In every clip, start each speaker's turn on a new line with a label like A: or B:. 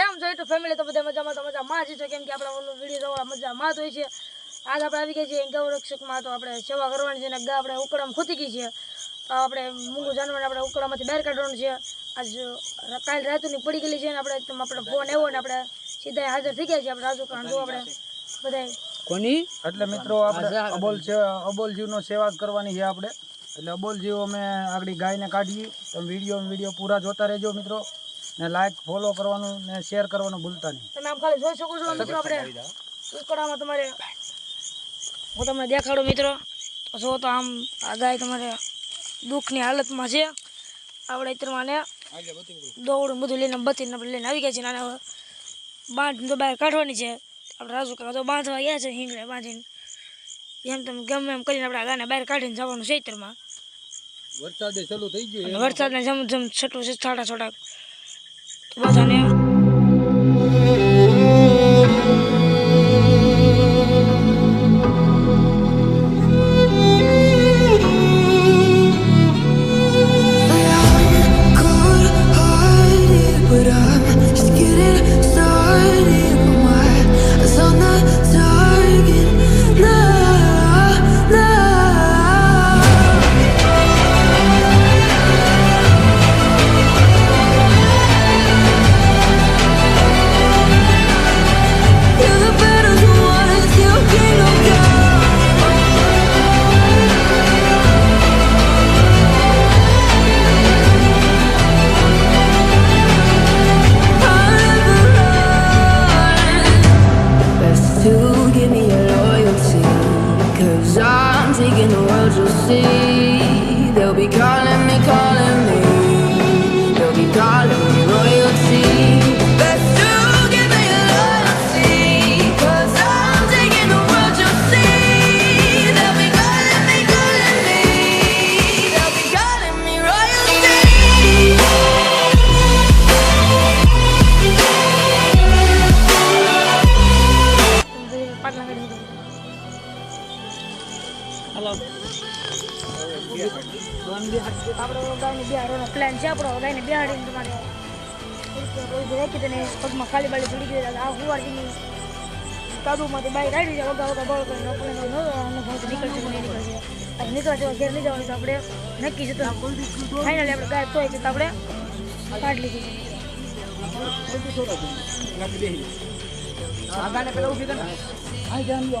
A: કેમ છો એટલું ફેમિલી તો બધા મજામાં તો મજામાં જ છે. કેમ કે આપણે ઓલો વીડિયો જોવા મજામાં જ હોય છે. આજ આપણે આવી ગયા છીએ ગૌરક્ષકમાં, તો આપણે સેવા કરવાની છે ગા આપણે ઉકળામાં ખૂતી ગઈ છે. તો આપણે મૂંગું જાનવર આપણે ઉકળામાંથી બહાર કાઢવાનું છે. આજ કાલ રાતુની પડી ગયેલી છે ને આપણે આપણે ફોન આવ્યો ને આપણે સીધા હાજર થઈ ગયા છીએ. આપણે રાજુ કારણ જો આપણે બધા
B: કોની?
C: એટલે મિત્રો આપણે અબોલ અબોલ જીવનો સેવા કરવાની છે આપણે. એટલે અબોલ જીવ અમે આગળ ગાયને કાઢીએ. તમે વીડિયો વીડિયો પૂરા જોતા રહેજો મિત્રો. ને લાઈક ફોલો કરવાનું ને શેર કરવાનું ભૂલતા નહીં.
A: તમે આમ ખાલી જોઈ શકો છો મિત્રો આપણે ઉકળામાં તમારે હું તમને દેખાડું મિત્રો. તો જો તો આમ આ ગાય તમારે દુઃખની હાલતમાં છે. આપણે અત્યારમાં ને દોવડું બધું લઈને બતીને આપણે લઈને આવી ગયા છીએ અને બાંધ તો બહાર કાઢવાની છે. આપણે રાજુ કાકા તો બાંધવા ગયા છે હિંગડે બાંધીને. એમ તમે ગમે એમ કરીને આપણે આ ગાને બહાર કાઢીને જવાનું છે અત્યારમાં.
B: વરસાદ ચાલુ થઈ ગયો
A: વરસાદને જમ જમ છટું છે છાટા છોટા તો
D: taking the world you'll see.
A: આપણો ગાયને બિહારવાનો પ્લાન છે આપણો ગાયને બિહાડીને તમારે. રાખી તને પગમાં ખાલી બાળી ચડી ગઈ આ હુવાડીની કાબુમાંથી બાઈક કાઢી જાય વગા વગા બળ કરીને આપણે અનુભવ નીકળશે નહીં નીકળશે. અને નીકળશે ઘેર નહીં જવાનું તો આપણે નક્કી છે તો ફાઇનલી આપણે ગાય તોય છે તો આપણે કાઢી લીધી.
B: આગળ પેલા ઊભી કર આ જાન લો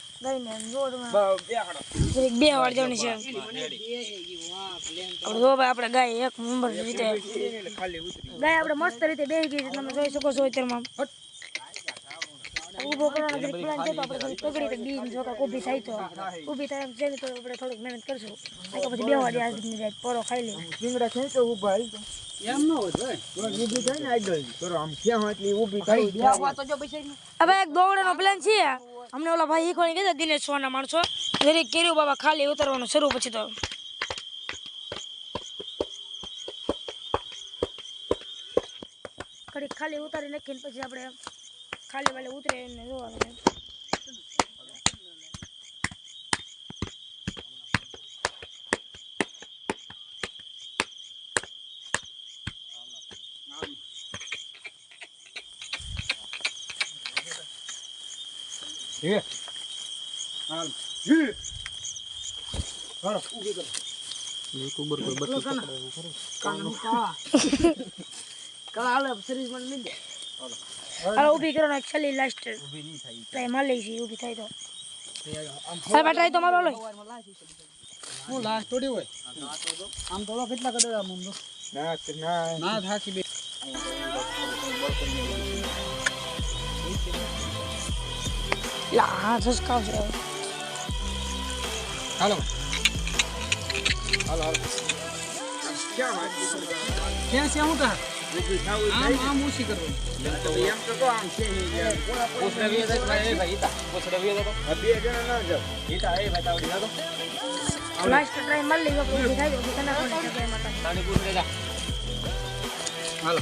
A: ગાયને જો બે વાર જવાની છે. જો ભાઈ આપણે ગાય એક નંબર રીતે. ગાય આપણે મસ્ત રીતે બેસી ગઈ તમે જોઈ શકો છો અત્યારમાં. ઊભો કરવાનો જરીક પ્લાન છે આપણે થોડી પકડી તો બીજ જો કાંઈક ઊભી થાય તો. ઊભી થાય એમ છે તો આપણે થોડીક મહેનત કરશું. આ પછી બે વાર આજ જાય પોરો ખાઈ લે.
C: સિંગડા ખેંચો ઊભા
B: એમ ન હોય ભાઈ.
C: ઊભી થાય ને આગળ કરો આમ ક્યાં હોય એટલી ઊભી થાય.
B: તો જો
A: હવે એક દોડવાનો પ્લાન છે. અમને ઓલા ભાઈ શીખવાડી ગયા દિનેશ સોના માણસો જરીક કેર્યું બાબા, ખાલી ઉતરવાનું શરૂ પછી તો. ઘડીક ખાલી ઉતારી નાખીને પછી આપણે ખાલી વાલે ઉતરે એને જોવાનું
C: હે હાલ હે હાલો ઊભી કરો
A: હાલો ઊભી કરવાનો એક છેલ્લી લાસ્ટ ટ્રાય માર લઈ છે ઊભી થાય તો સાહેબ આ ટ્રાય તો મારો લો
B: હું લાસ્ટ થોડી હોય
C: આમ થોડો કેટલા કડે આમ ના ના
B: ના થાકી બે
A: લા હા સસકાવશે હવે
B: હાલો
C: હાલો હાલો ક્યાં હોય
B: ક્યાં છે હું તા
C: આમ આમ ઊંચી કરવાની
A: લાસ્ટ ટ્રાય મારી લઈ ગયો ઊભી થાય ઊભી કના કોણ છે માતા
C: હાલો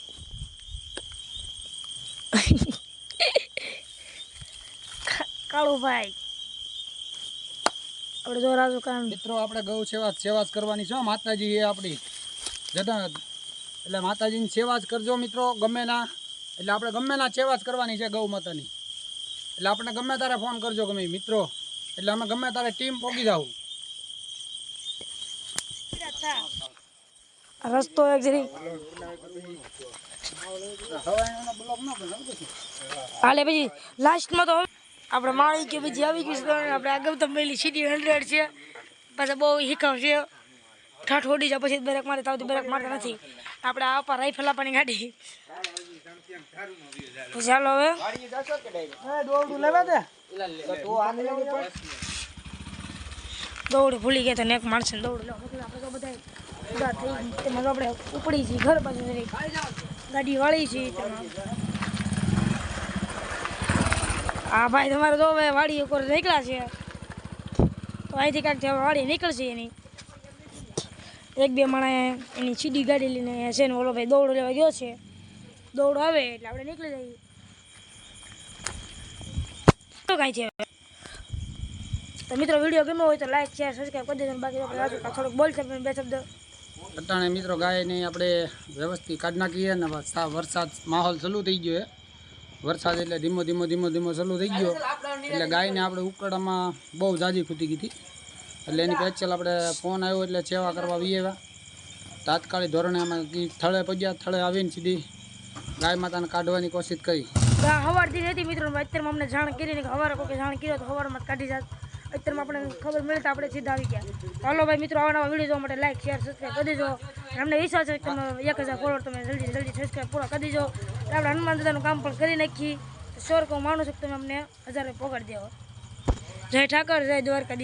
A: કાળુભાઈ. આપણે જો રાજુ કામ
C: મિત્રો આપણે ગૌ સેવા સેવા જ કરવાની છે માતાજી એ આપણી જતા એટલે માતાજીની સેવા જ કરજો મિત્રો ગમે ના. એટલે આપણે ગમે ના સેવા જ કરવાની છે ગૌ માતાની. એટલે આપણે ગમે તારે ફોન કરજો ગમે મિત્રો. એટલે અમે ગમે તારે ટીમ પોગી જાવ
A: રસ્તો એક જરી. હાલે પછી લાસ્ટમાં તો આપણે માળી કે બીજી આવી ગયું આપણે આગળ તો પેલી સીટી હંડ્રેડ છે. પાછા બહુ હિકાવ છે. ઠાઠ ઓડી જાય પછી બ્રેક મારે તાવથી બ્રેક મારતા નથી. આપણે આ પર રાઈફલ આપવાની ગાડી. ચાલો હવે. દોડ ભૂલી ગયા તને એક માણસે દોડ. લો આપણે ઉપડી છીએ, ઘર બાજુ ગાડી વાળી છીએ હા ભાઈ તમારે જો વાડી ઉપર નીકળ્યા છે. તો અહીંથી કાંઈક વાડી નીકળશે એની. એક બે માણસ એની સીડી ગાડી લઈને છે ને ઓલો ભાઈ દોડ લેવા ગયો છે. દોડ આવે એટલે આપણે નીકળી જઈએ. તો કાંઈ છે. તો મિત્રો વીડિયો ગમ્યો હોય તો લાઈક શેર સબસ્ક્રાઈબ કરી દેજો બાકી થોડુંક બોલશે બે શબ્દ.
C: અટાણે મિત્રો ગાયને આપણે વ્યવસ્થિત કાઢ નાખીએ ને વરસાદ માહોલ ચાલુ થઈ ગયો છે. વરસાદ એટલે ધીમો ધીમો ધીમો ધીમો ચાલુ થઈ ગયો. એટલે ગાયને આપણે ઉકળામાં બહુ જાજી ખૂટી ગઈ એટલે એની પેચલ આપણે ફોન આવ્યો એટલે સેવા કરવા આવ્યા. તાત્કાલિક ધોરણે અમે થળે પગ્યા, થળે આવીને સીધી ગાય માતાને કાઢવાની કોશિશ કરી.
A: હવારથી હતી મિત્રો અત્યારમાં અમને જાણ કરીને હવારે કોઈ જાણ કર્યો તો હવારમાં કાઢી જાત. અત્યારમાં આપણે ખબર મળે તો આપણે સીધા આવી ગયા. ચાલો ભાઈ મિત્રો, આવા નવા વીડિયો જોવા માટે લાઈક શેર સબસ્ક્રાઈબ કરી દેજો. અમને વિશ્વાસ છે કે તમે એક હજાર ફોલોવર તમે જલ્દી જલ્દી સબસ્ક્રાઈબ પૂરા કરી દેજો. એટલે આપણે હનુમાન દાદાનું કામ પણ કરી નાખી. શ્યોર કે હું માનું છું અમને હજારે પોગાડી દેવો. જય ઠાકર, જય દ્વારકા